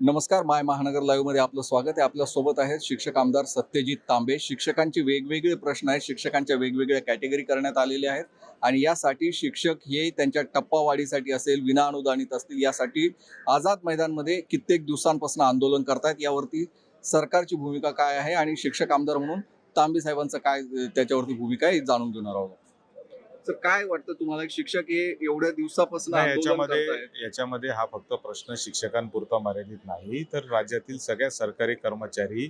नमस्कार माय महानगर लाईव्हमध्ये आपलं स्वागत आहे. आपल्यासोबत आहेत शिक्षक आमदार सत्यजित तांबे. शिक्षकांचे वेगवेगळे प्रश्न आहेत. शिक्षकांच्या वेगवेगळ्या कॅटेगरी करण्यात आलेल्या आहेत. आणि यासाठी शिक्षक हे त्यांच्या टप्पावाढीसाठी असेल विना अनुदानित असतील यासाठी आझाद मैदानमध्ये कित्येक दिवसांपासून आंदोलन करतायत. यावरती सरकारची भूमिका काय आहे? आणि शिक्षक आमदार म्हणून तांबे साहेबांचं काय त्याच्यावरती भूमिका आहे जाणून घेणार आहोत तर काय वाटतं तुम्हाला? शिक्षक हे एवढ्या दिवसापासून नाही याच्यामध्ये याच्यामध्ये हा फक्त प्रश्न शिक्षकांपुरता मर्यादित नाही तर राज्यातील सगळ्या सरकारी कर्मचारी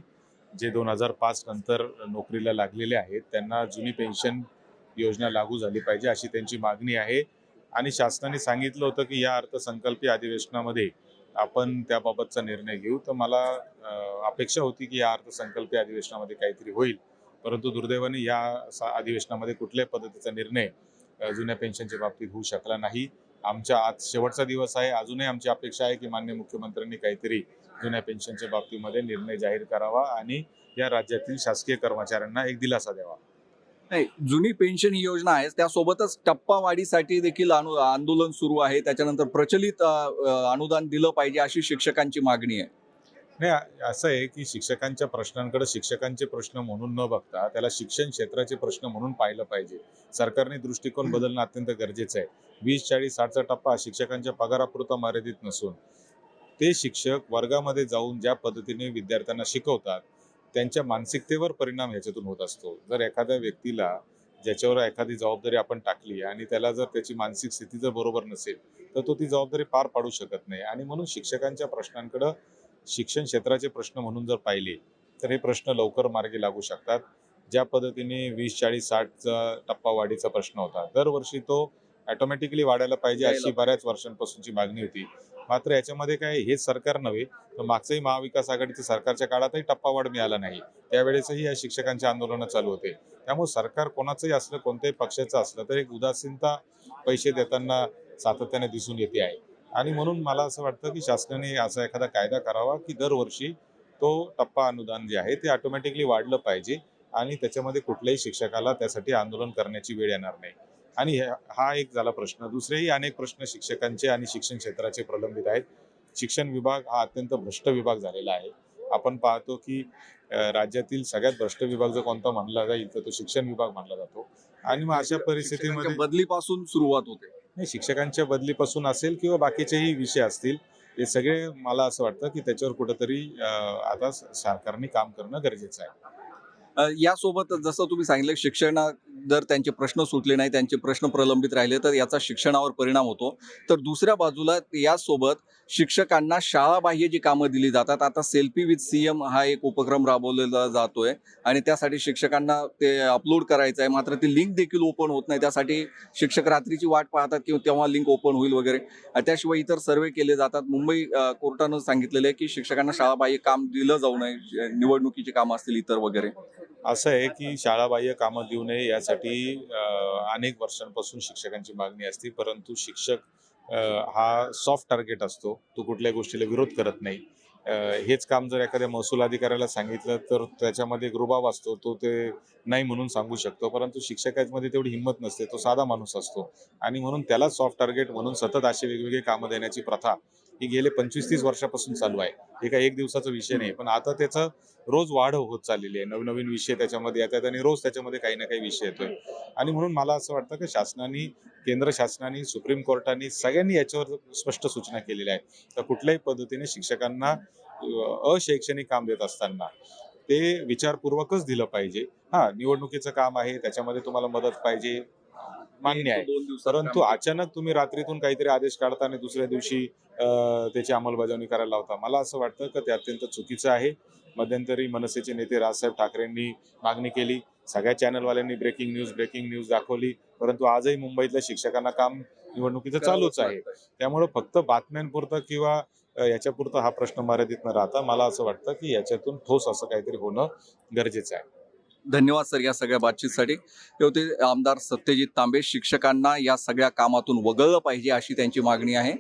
जे दोन हजार पाच नंतर नोकरीला लागलेले आहेत त्यांना जुनी पेन्शन योजना लागू झाली पाहिजे अशी त्यांची मागणी आहे. आणि शासनाने सांगितलं होतं की या अर्थसंकल्पीय अधिवेशनामध्ये आपण त्याबाबतचा निर्णय घेऊ. तर मला अं, अपेक्षा होती की या अर्थसंकल्पीय अधिवेशनामध्ये काहीतरी होईल. परंतु दुर्दैवाने या अधिवेशनामध्ये कुठल्याही पद्धतीचा निर्णय जुन्या पेन्शनच्या बाबतीत होऊ शकला नाही. आमच्या आज शेवटचा दिवस आहे. अजूनही आमची अपेक्षा आहे की मान्य मुख्यमंत्र्यांनी काहीतरी जुन्या पेन्शनच्या बाबतीमध्ये निर्णय जाहीर करावा आणि या राज्यातील शासकीय कर्मचाऱ्यांना एक दिलासा द्यावा. नाही जुनी पेन्शन ही योजना आहे. त्यासोबतच टप्पावाढीसाठी देखील अनु आंदोलन सुरू आहे. त्याच्यानंतर प्रचलित अनुदान दिलं पाहिजे अशी शिक्षकांची मागणी आहे. नाही असं आहे की शिक्षकांच्या प्रश्नांकडे शिक्षकांचे प्रश्न म्हणून न बघता त्याला शिक्षण क्षेत्राचे प्रश्न म्हणून पाहिलं पाहिजे. सरकारने दृष्टिकोन बदलणं अत्यंत गरजेचं आहे. वीस चाळीस साठचा टप्पा शिक्षकांच्या पगारापुरता मर्यादित नसून ते शिक्षक वर्गामध्ये जाऊन ज्या पद्धतीने विद्यार्थ्यांना शिकवतात त्यांच्या मानसिकतेवर परिणाम ह्याच्यातून होत असतो. जर एखाद्या व्यक्तीला ज्याच्यावर एखादी जबाबदारी आपण टाकली आणि त्याला जर त्याची मानसिक स्थिती जर बरोबर नसेल तर तो ती जबाबदारी पार पाडू शकत नाही. आणि म्हणून शिक्षकांच्या प्रश्नांकडं शिक्षण क्षेत्राचे प्रश्न म्हणून जर पाहिले तर हे प्रश्न लवकर मार्गी लागू शकतात. ज्या पद्धतीने वीस चाळीस साठचा टप्पा वाढीचा प्रश्न होता दरवर्षी तो ऑटोमॅटिकली वाढायला पाहिजे अशी बऱ्याच वर्षांपासूनची मागणी होती. मात्र याच्यामध्ये काय हेच सरकार नव्हे तर मागचंही महाविकास आघाडीच्या सरकारच्या काळातही टप्पा वाढ मिळाला नाही. त्यावेळेसही या शिक्षकांचे आंदोलनं चालू होते. त्यामुळे सरकार कोणाचंही असलं कोणत्याही पक्षाचं असलं तर एक उदासीनता पैसे देताना सातत्याने दिसून येते आहे. आणि म्हणून मला असं वाटतं की शासनाने असा एखादा कायदा करावा की दरवर्षी तो टप्पा अनुदान जे आहे ते ऑटोमॅटिकली वाढलं पाहिजे आणि त्याच्यामध्ये कुठल्याही शिक्षकाला त्यासाठी आंदोलन करण्याची वेळ येणार नाही. आणि हे- एक झाला प्रश्न. दुसरेही अनेक प्रश्न शिक्षकांचे आणि शिक्षण क्षेत्राचे प्रलंबित आहेत. शिक्षण विभाग हा अत्यंत भ्रष्ट विभाग झालेला आहे. आपण पाहतो की राज्यातील सगळ्यात भ्रष्ट विभाग जर कोणता मानला जाईल तर तो शिक्षण विभाग मानला जातो. आणि मग अशा परिस्थितीमध्ये बदलीपासून सुरुवात होते. नाही शिक्षकांच्या बदलीपासून असेल किंवा बाकीचेही विषय असतील हे सगळे मला असं वाटतं की त्याच्यावर कुठंतरी आता सरकारने काम करणं गरजेचं आहे. अ, यासोबत जसं तुम्ही सांगितलं शिक्षणा जर त्यांचे प्रश्न सुटले नाही त्यांचे प्रश्न प्रलंबित राहिले तर याचा शिक्षणावर परिणाम होतो. तर दुसऱ्या बाजूला यासोबत शिक्षकांना शाळाबाह्य जी कामं दिली जातात आता सेल्फी विथ सीएम हा एक उपक्रम राबवलेला जातोय आणि त्यासाठी शिक्षकांना ते अपलोड करायचं आहे मात्र ती लिंक देखील ओपन होत नाही. त्यासाठी शिक्षक रात्रीची वाट पाहतात किंवा तेव्हा लिंक ओपन होईल वगैरे. त्याशिवाय इतर सर्वे केले जातात. मुंबई कोर्टानं सांगितलेलं आहे की शिक्षकांना शाळाबाह्य काम दिलं जाऊ नये निवडणुकीची कामं असतील इतर वगैरे. असं आहे की शाळाबाह्य कामं देऊ नये यासाठी अनेक वर्षांपासून शिक्षकांची मागणी असते परंतु शिक्षक हा सॉफ्ट टार्गेट असतो. तो कुठल्याही गोष्टीला विरोध करत नाही. हेच काम जर एखाद्या महसूल अधिकाऱ्याला सांगितलं तर त्याच्यामध्ये एक रुबाब असतो. तो ते नाही म्हणून सांगू शकतो. परंतु शिक्षकांमध्ये तेवढी हिंमत नसते. तो साधा माणूस असतो. आणि म्हणून त्याला सॉफ्ट टार्गेट म्हणून सतत असे वेगवेगळे कामं देण्याची प्रथा ही गेले पंचवीस तीस वर्षापासून चालू आहे. हे काही एक दिवसाचा विषय नाही पण आता त्याचं रोज वाढ होत चाललेली आहे. नवनवीन विषय त्याच्यामध्ये येतात आणि रोज त्याच्यामध्ये काही ना काही विषय येतोय. आणि म्हणून मला असं वाटतं की शासनाने केंद्र शासनाने सुप्रीम कोर्टाने सगळ्यांनी याच्यावर स्पष्ट सूचना केलेल्या आहेत. तर कुठल्याही पद्धतीने शिक्षकांना अशैक्षणिक काम देत असताना ते विचारपूर्वकच दिलं पाहिजे. हा निवडणुकीचं काम आहे त्याच्यामध्ये तुम्हाला मदत पाहिजे. मान्य आहे. परंतु अचानक तुम्ही रात्रीतून काहीतरी आदेश काढता आणि दुसऱ्या दिवशी त्याची अंमलबजावणी करायला लावता. मला असं वाटतं की ते अत्यंत चुकीचं आहे. मध्यंतरी मनसेचे नेते राजसाहेब ठाकरेंनी मागणी केली. सगळ्या चॅनलवाल्यांनी ब्रेकिंग न्यूज ब्रेकिंग न्यूज दाखवली. परंतु आजही मुंबईतल्या शिक्षकांना काम निवडणुकीचं चालूच आहे. त्यामुळे फक्त बातम्यांपुरतं किंवा याच्यापुरतं हा प्रश्न मर्यादित न राहता मला असं वाटतं की याच्यातून ठोस असं काहीतरी होणं गरजेचं आहे. धन्यवाद सर या सगळ्या बातचीतसाठी. हे होते आमदार सत्यजित तांबे. शिक्षकांना या सगळ्या कामातून वगळलं पाहिजे अशी त्यांची मागणी आहे.